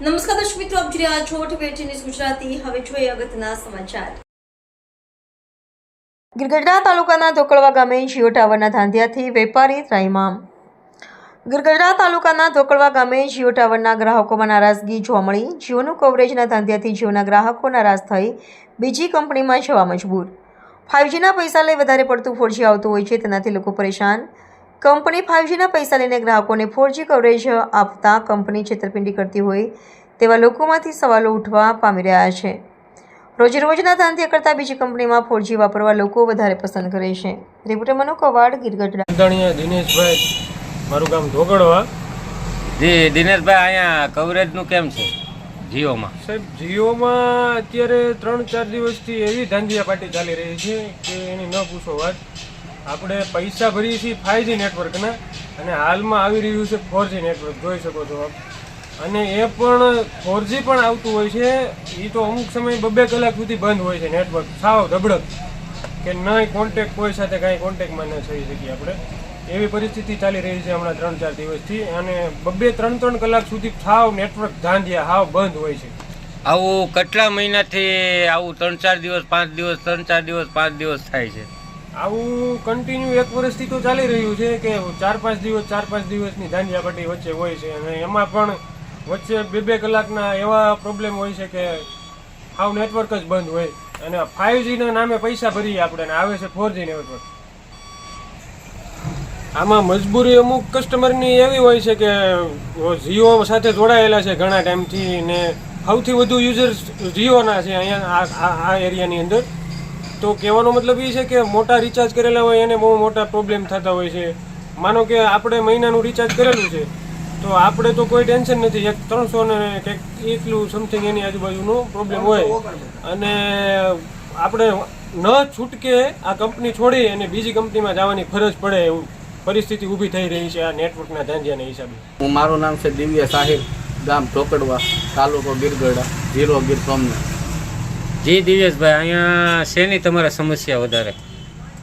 નમસ્કાર દર્શક મિત્રો, આપ જોઈ રહ્યા છો ટીવી ગુજરાતી. હવે જોઈએ અગત્યના સમાચાર. ગિરગઢડા તાલુકાના ધોકળવા ગામે જીઓ ટાવરના ધાંધિયાથી વેપારી ત્રાહિમામ ગિરગઢડા તાલુકાના ધોકળવા ગામે જીઓ ટાવરના ગ્રાહકોમાં નારાજગી જોવા મળી. જીઓનું કવરેજના ધાંધિયાથી જીઓના ગ્રાહકો નારાજ થઈ બીજી કંપનીમાં જવા મજબૂર. ફાઇવજીના પૈસા લઈ વધારે પડતું ફોરજી આવતું હોય છે, તેનાથી લોકો પરેશાન. કંપની ફાઇવજીના પૈસા લઈને ગ્રાહકોને ફોરજી કવરેજ આપતા કંપની છેતરપિંડી કરતી હોય તેવા લોકોમાંથી સવાલો ઉઠવા પામી રહ્યા છે. રોજે રોજના ધાંધિયા કરતાં બીજી કંપનીમાં ફોરજી વાપરવા લોકો વધારે પસંદ કરે છે. રિપોર્ટર મનો કવાડ ગીરગઢડા. દિનેશભાઈ મારું ગામ ધોગડવા. જી દિનેશભાઈ અહીંયા કવરેજનું કેમ છે? જીઓમાં. સાહેબ જીઓમાં અત્યારે ત્રણ ચાર દિવસથી એવી ધાંધિયા પાર્ટી ચાલી રહી છે કે એની ન પૂછો વાત. આપણે પૈસા ભરીએ છીએ ફાઈવજી નેટવર્કના અને હાલમાં આવી રહ્યું છે ફોરજી નેટવર્ક જોઈ શકો છો આપ. અને એ પણ ફોરજી પણ આવતું હોય છે એ તો અમુક સમય બબે કલાક સુધી બંધ હોય છે નેટવર્ક સાવ ધબડક કે નહીં કોન્ટેક કોઈ સાથે કાંઈ કોન્ટેકમાં ન થઈ શકીએ આપણે. એવી પરિસ્થિતિ ચાલી રહી છે હમણાં ત્રણ ચાર દિવસથી અને બબ્બે ત્રણ ત્રણ કલાક સુધી સાવ નેટવર્ક ધાંધિયા, હાવ બંધ હોય છે. આવું કેટલા મહિનાથી આવું ત્રણ ચાર દિવસ, પાંચ દિવસ, ત્રણ ચાર દિવસ, પાંચ દિવસ થાય છે? આવું કન્ટિન્યુ એક વર્ષથી તો ચાલી રહ્યું છે કે ચાર પાંચ દિવસ ચાર પાંચ દિવસની ધાંડિયાપટ્ટી વચ્ચે હોય છે અને એમાં પણ વચ્ચે બે બે કલાકના એવા પ્રોબ્લેમ હોય છે કે આવું નેટવર્ક જ બંધ હોય. અને ફાઇવજીના નામે પૈસા ભરીએ આપણે આવે છે ફોરજી નેટવર્ક આમાં મજબૂરી અમુક કસ્ટમરની એવી હોય છે કે જીઓ સાથે જોડાયેલા છે ઘણા ટાઈમથી ને સૌથી વધુ યુઝર્સ જીઓના છે અહીંયા આ એરિયાની અંદર. તો કહેવાનો મતલબ એ છે કે મોટા રિચાર્જ કરેલા હોય એને બહુ મોટા પ્રોબ્લેમ થતા હોય છે. માનો કે આપણે મહિનાનું રિચાર્જ કરેલું છે, તો આપણે તો કોઈ ટેન્શન નથી. એક ત્રણસો ને કંઈક એટલું સમથિંગ એની આજુબાજુનો પ્રોબ્લેમ હોય. અને આપણે ન છૂટકે આ કંપની છોડી અને બીજી કંપનીમાં જવાની ફરજ પડે એવું પરિસ્થિતિ ઊભી થઈ રહી છે આ નેટવર્કના ધાંધિયાના હિસાબે. હું મારું નામ છે દિવ્ય સાહેબ, ગામ ઢોકડવા, તાલુકો ગીરગઢા જીરો ગીર સોમનાથ. જી દિવેશભાઈ અહીંયા શેની તમારે સમસ્યા વધારે?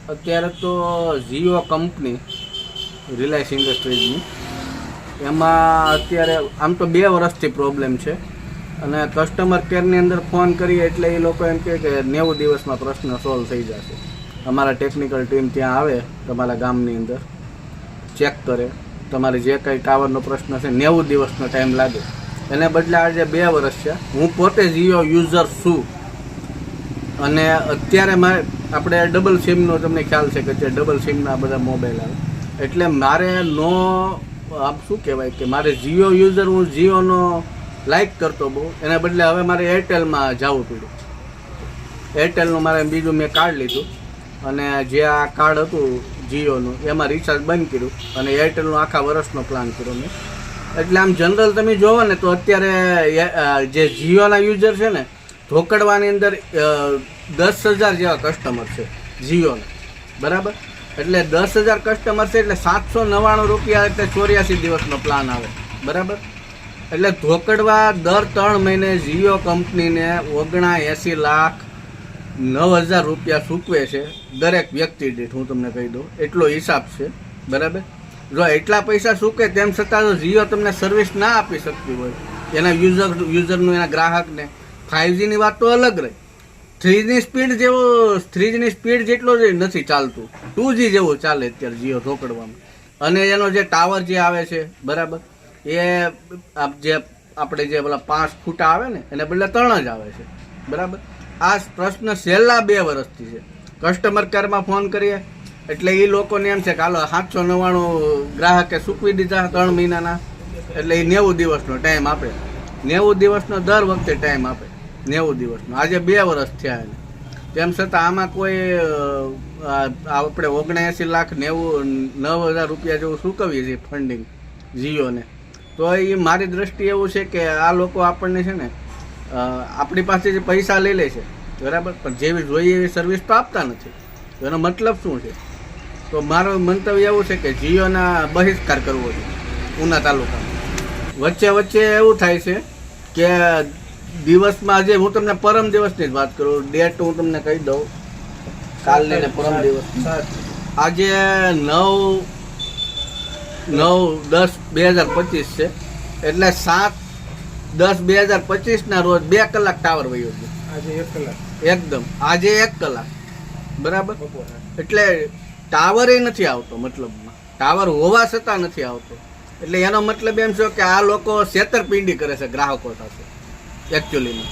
અત્યારે તો જીઓ કંપની, રિલાયન્સ ઇન્ડસ્ટ્રીઝની. એમાં અત્યારે આમ તો બે વર્ષથી પ્રોબ્લેમ છે. અને કસ્ટમર કેરની અંદર ફોન કરીએ એટલે એ લોકો એમ કહે કે નેવું દિવસમાં પ્રશ્ન સોલ્વ થઈ જશે. અમારા ટેકનિકલ ટીમ ત્યાં આવે તમારા ગામની અંદર ચેક કરે. તમારે જે કંઈ ટાવરનો પ્રશ્ન છે, નેવું દિવસનો ટાઈમ લાગે. એને બદલે આજે બે વર્ષ છે. હું પોતે જીઓ યુઝર છું. અને અત્યારે મારે આપણે ડબલ સિમનો તમને ખ્યાલ છે કે અત્યારે ડબલ સિમના બધા મોબાઈલ આવે. એટલે મારે નો, આમ શું કહેવાય કે મારે જીઓ યુઝર હું જીઓનો લાઇક કરતો બહુ. એના બદલે હવે મારે એરટેલમાં જવું પડ્યું. એરટેલનું મારે બીજું મેં કાર્ડ લીધું. અને જે આ કાર્ડ હતું જીઓનું, એમાં રિચાર્જ બંધ કર્યું. અને એરટેલનો આખા વર્ષનો પ્લાન કર્યો મેં. એટલે આમ જનરલ તમે જોવો ને તો અત્યારે જે જીઓના યુઝર છે ને ધોકડવાની અંદર દસ હજાર જેવા કસ્ટમર છે, જીઓના. બરાબર? એટલે દસ હજાર કસ્ટમર છે એટલે સાતસો નવ્વાણું રૂપિયા એટલે ચોર્યાસી દિવસનો પ્લાન આવે. બરાબર? એટલે ધોકડવા દર ત્રણ મહિને જીઓ કંપનીને ઓગણા એંસી લાખ નવ હજાર રૂપિયા સૂકવે છે, દરેક વ્યક્તિ દીઠ, હું તમને કહી દઉં. એટલો હિસાબ છે, બરાબર? જો એટલા પૈસા સૂકે, તેમ છતાં જો જીઓ તમને સર્વિસ ના આપી શકતી હોય. એના યુઝર યુઝરનું એના ગ્રાહકને. ફાઇવજીની વાત તો અલગ રહી. થ્રીની સ્પીડ જેવો, થ્રીજીની સ્પીડ જેટલો જ નથી ચાલતું. ટુ જી જેવો ચાલે અત્યારે જીઓ રોકડવામાં. અને એનો જે ટાવર જે આવે છે, બરાબર, એ જે આપણે જે પેલા પાંચ ફૂટા આવે ને, એને બદલે ત્રણ જ આવે છે. બરાબર? આ પ્રશ્ન છેલ્લા બે વર્ષથી છે. કસ્ટમર કેરમાં ફોન કરીએ, એટલે એ લોકોને એમ છે કે હાલો, સાતસો નવ્વાણું ગ્રાહકે સૂકવી દીધા ત્રણ મહિનાના, એટલે એ નેવું દિવસનો ટાઈમ આપે. નેવું દિવસનો દર વખતે ટાઈમ આપે. નેવું દિવસનું. આજે બે વર્ષ થયા એને. તેમ છતાં આમાં કોઈ આપણે ઓગણએંસી લાખ નેવું, નવ હજાર રૂપિયા જેવું ચૂકવીએ છીએ ફંડિંગ જીઓને. તો એ મારી દ્રષ્ટિએ એવું છે કે આ લોકો આપણને છે ને આપણી પાસે જે પૈસા લઈ લે છે, બરાબર? પણ જેવી જોઈએ એવી સર્વિસ તો આપતા નથી. એનો મતલબ શું છે? તો મારું મંતવ્ય એવું છે કે જીઓના બહિષ્કાર કરવો છે ઉના તાલુકામાં. વચ્ચે વચ્ચે એવું થાય છે કે દિવસમાં આજે હું તમને પરમ દિવસની જ વાત કરું. ડેટ હું તમને કહી દઉં. કાલ ને પરમ દિવસ આજે નવ નવ દસ બે હજાર પચીસ છે. એટલે સાત દસ બે હજાર પચીસના રોજ બે કલાક ટાવર વયો છે આજે એક કલાક. એકદમ. આજે એક કલાક. બરાબર? એટલે ટાવર નથી આવતો મતલબમાં. ટાવર હોવા છતાં નથી આવતો. એટલે એનો મતલબ એમ છે કે આ લોકો છેતરપિંડી કરે છે ગ્રાહકો સાથે. એકચ્યુઅલીમાં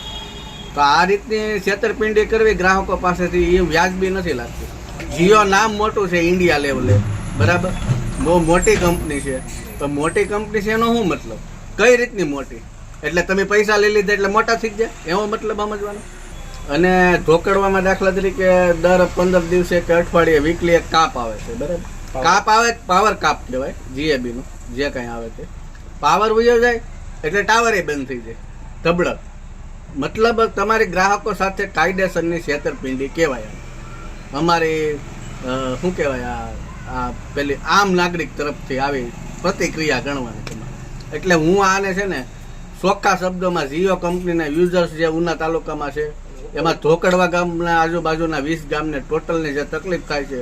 તો આ રીતની છેતરપિંડી કરવી ગ્રાહકો પાસેથી એ વ્યાજબી નથી લાગતી. જીઓ નામ મોટું છે ઇન્ડિયા લેવલે. બરાબર? બહુ મોટી કંપની છે. તો મોટી કંપની છે એનો શું મતલબ? કઈ રીતની મોટી? એટલે તમે પૈસા લઈ લીધા એટલે મોટા થઈ જાય એવો મતલબ સમજવાનો અને ધોકડવામાં દાખલા તરીકે દર પંદર દિવસે કે અઠવાડિયે વીકલી એક કાપ આવે છે. બરાબર? કાપ આવે પાવર કાપ કહેવાય જીએબીનું જે કંઈ આવે તે. પાવર ઉયો જાય એટલે ટાવરે બંધ થઈ જાય. ધબડક મતલબ તમારી ગ્રાહકો સાથે કાયદેસરની છેતરપિંડી કહેવાય. અમારી શું કહેવાય, આ પેલી આમ નાગરિક તરફથી આવી પ્રતિક્રિયા ગણવાની એટલે હું આને છે ને, ચોખ્ખા શબ્દોમાં જીઓ કંપનીના યુઝર્સ જે ઉના તાલુકામાં છે, એમાં ધોકડવા ગામના આજુબાજુના વીસ ગામને ટોટલની જે તકલીફ થાય છે